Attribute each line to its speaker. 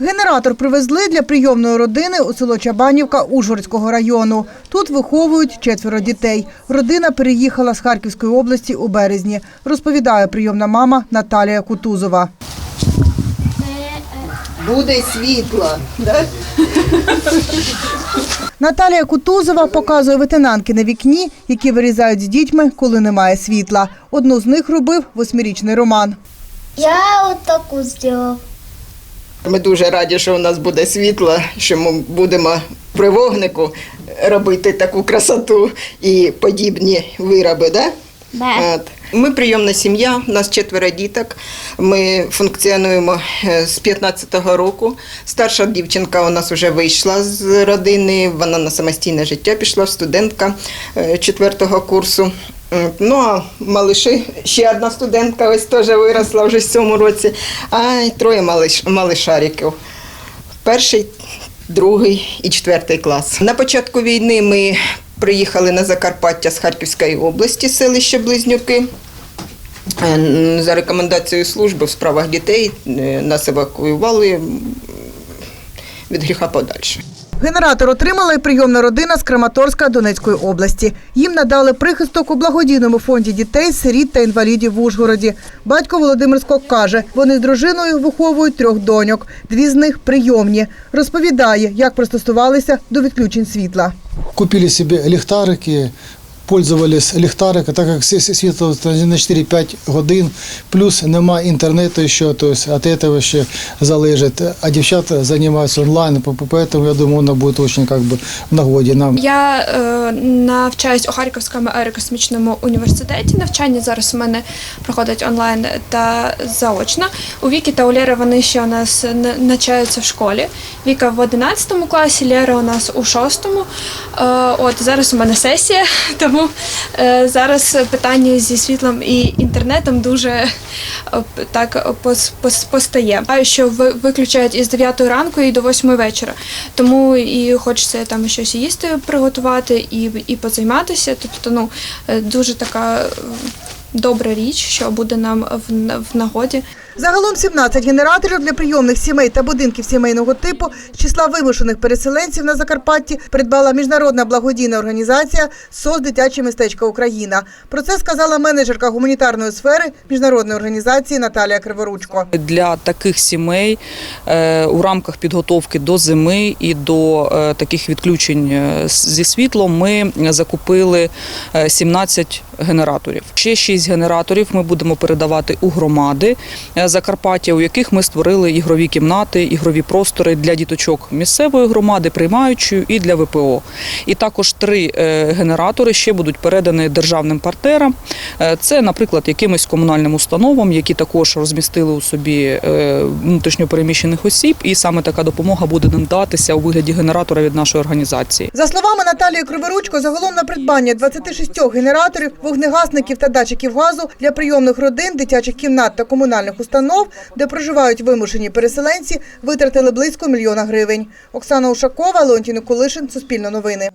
Speaker 1: Генератор привезли для прийомної родини у село Чабанівка Ужгородського району. Тут виховують четверо дітей. Родина переїхала з Харківської області у березні, розповідає прийомна мама Наталія Кутузова.
Speaker 2: Буде світло. Да?
Speaker 1: Наталія Кутузова показує ветенанки на вікні, які вирізають з дітьми, коли немає світла. Одну з них робив восьмирічний Роман.
Speaker 3: Я вот такую сделал.
Speaker 2: Ми дуже раді, що у нас буде світло, що ми будемо при вогнику робити таку красоту і подібні вироби. Да?
Speaker 3: Да.
Speaker 2: От. Ми прийомна сім'я, у нас четверо діток. Ми функціонуємо е, з 15-го року. Старша дівчинка у нас вже вийшла з родини, вона на самостійне життя пішла, студентка е, четвертого курсу. М, Ну а малиші, ще одна студентка ось теж виросла вже в цьому році, а троє малиш, малишариків. Перший, другий і четвертий клас. На початку війни ми приїхали на Закарпаття з Харківської області, селище Близнюки. Е, За рекомендацією служби в справах дітей е, нас евакуювали від гріха подальше.
Speaker 1: Генератор отримала і прийомна родина з Краматорська Донецької області. Їм надали прихисток у благодійному фонді дітей, сиріт та інвалідів в Ужгороді. Батько Володимир Скок каже, вони з дружиною виховують трьох доньок. Дві з них прийомні. Розповідає, як пристосувалися до відключень світла.
Speaker 4: Купили собі ліхтарики, пользовались ліхтариком, так як всі світло на 4-5 годин, плюс нема інтернету ще, то есть от этого ще залежить. А дівчата займаються онлайн, по- по- поэтому я думаю, воно буде очень как бы в нагоді нам.
Speaker 5: Я е, навчаюсь у Харківському аерокосмічному університеті. Навчання зараз у мене проходить онлайн та заочно. У Віки та у Лєри вони ще у нас н- навчаються в школі. Віка в 11 класі, Лєра у нас у 6. Е, от зараз у мене сесія, тому е, зараз питання зі світлом і інтернетом дуже е, так пос- пос- постає. А що ви- виключають із 9 ранку і до 8 вечора. Тому і хочеться там щось їсти приготувати і, і позайматися. Тобто, ну е, дуже така добра річ, що буде нам в нагоді.
Speaker 1: Загалом 17 генераторів для прийомних сімей та будинків сімейного типу з числа вимушених переселенців на Закарпатті придбала міжнародна благодійна організація СОС Дитяче містечко Україна. Про це сказала менеджерка гуманітарної сфери міжнародної організації Наталія Криворучко.
Speaker 6: Для таких сімей е, у рамках підготовки до зими і до е, таких відключень е, зі світлом ми закупили е, 17 генераторів. Ще 6 генераторів ми будемо передавати у громади Закарпаття, у яких ми створили ігрові кімнати, ігрові простори для діточок місцевої громади, приймаючої і для ВПО. І також три е, генератори ще будуть передані державним партнерам. Е, Це, наприклад, якимось комунальним установам, які також розмістили у собі е, внутрішньопереміщених осіб, і саме така допомога буде надатися у вигляді генератора від нашої організації.
Speaker 1: За словами Наталії Криворучко, загалом на придбання 26 генераторів, вогнегасників та датчиків газу для прийомних родин, дитячих кімнат та комунальних установ, де проживають вимушені переселенці, витратили близько мільйона гривень. Оксана Ушакова, Леонтій Николишин, Суспільне новини.